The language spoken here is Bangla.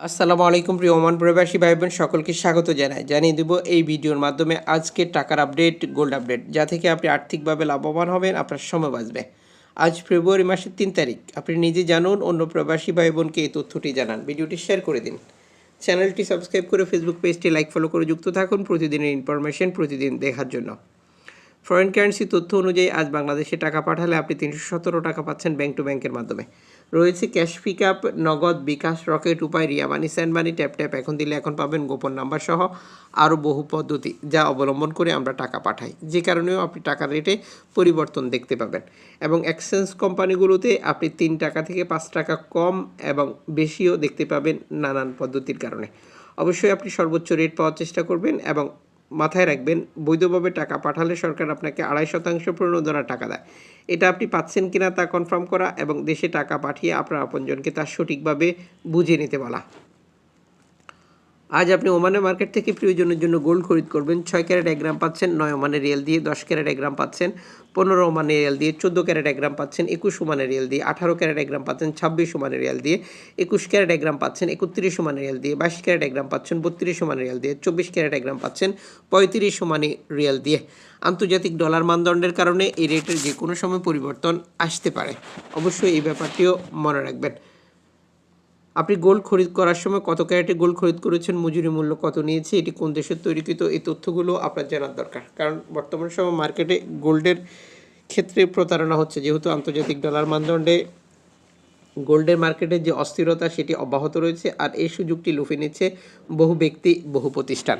আসসালামু আলাইকুম প্রিয় ওমান প্রবাসী ভাই বোন সকলকে স্বাগত জানাই। জানিয়ে দেব এই ভিডিওর মাধ্যমে আজকে টাকার আপডেট, গোল্ড আপডেট, যা থেকে আপনি আর্থিকভাবে লাভবান হবেন, আপনার সময় বাঁচবে। আজ ফেব্রুয়ারি মাসের তিন তারিখ। আপনি নিজে জানুন, অন্য প্রবাসী ভাই বোনকে এই তথ্যটি জানান। ভিডিওটি শেয়ার করে দিন। চ্যানেলটি সাবস্ক্রাইব করে ফেসবুক পেজটি লাইক, ফলো করে যুক্ত থাকুন প্রতিদিনের ইনফরমেশন প্রতিদিন দেখার জন্য। ফরেন কারেন্সি তথ্য অনুযায়ী আজ বাংলাদেশে টাকা পাঠালে আপনি তিনশো সতেরো টাকা পাচ্ছেন ব্যাংক টু ব্যাংকের মাধ্যমে। রয়েছে cash pick up Nagad bKash, Rocket, Upay Ria money send money tap tap. এখন দিলে এখন পাবেন গোপন নাম্বার সহ আরও বহু পদ্ধতি যা অবলম্বন করে আমরা টাকা পাঠাই। যে কারণেও আপনি টাকার রেটে পরিবর্তন দেখতে পাবেন। এবং এক্সচেঞ্জ কোম্পানিগুলোতে আপনি তিন টাকা থেকে পাঁচ টাকা কম এবং বেশিও দেখতে পাবেন নানান পদ্ধতির কারণে। অবশ্যই আপনি সর্বোচ্চ রেট পাওয়ার চেষ্টা করবেন এবং মাথায় রাখবেন, বৈধভাবে টাকা পাঠালে সরকার আপনাকে আড়াই শতাংশ প্রণোদনা টাকা দেয়। এটা আপনি পাচ্ছেন কিনা তা কনফার্ম করা এবং দেশে টাকা পাঠিয়ে আপনার আপনজনকে তা সঠিকভাবে বুঝে নিতে বলা। আজ আপনি ওমানের মার্কেট থেকে প্রয়োজনের জন্য গোল্ড খরিদ করবেন। ছয় ক্যারেট এক গ্রাম পাচ্ছেন, নয় ওমানের রিয়েল দিয়ে দশ ক্যারেট এক গ্রাম পাচ্ছেন, পনেরো ওমানের রিয়াল দিয়ে চোদ্দ ক্যারেট এক গ্রাম পাচ্ছেন, একুশ ওমানের রিয়েল দিয়ে আঠারো ক্যারেট এক গ্রাম পাচ্ছেন, ছাব্বিশ ওমানের রিয়েল দিয়ে একুশ ক্যারেট এক গ্রাম পাচ্ছেন, একত্রিশ ওমানের রিয়াল দিয়ে বাইশ ক্যারেট এক গ্রাম পাচ্ছেন, বত্রিশ ওমানের রিয়েল দিয়ে চব্বিশ ক্যারেট এক গ্রাম পাচ্ছেন, পঁয়ত্রিশ ওমানি রিয়াল দিয়ে। আন্তর্জাতিক ডলার মানদণ্ডের কারণে এই রেটের যে কোনো সময় পরিবর্তন আসতে পারে। অবশ্যই এই ব্যাপারটিও মনে রাখবেন। আপনি গোল্ড খরিদ করার সময় কত ক্যারেটে গোল্ড খরিদ করেছেন, মজুরি মূল্য কত নিয়েছে, এটি কোন দেশের তৈরিকৃত, এই তথ্যগুলো আপনার জানার দরকার। কারণ বর্তমান সময় মার্কেটে গোল্ডের ক্ষেত্রে প্রতারণা হচ্ছে। যেহেতু আন্তর্জাতিক ডলার মানদণ্ডে গোল্ডের মার্কেটের যে অস্থিরতা, সেটি অব্যাহত রয়েছে। আর এই সুযোগটি লুফে নিচ্ছে বহু ব্যক্তি, বহু প্রতিষ্ঠান।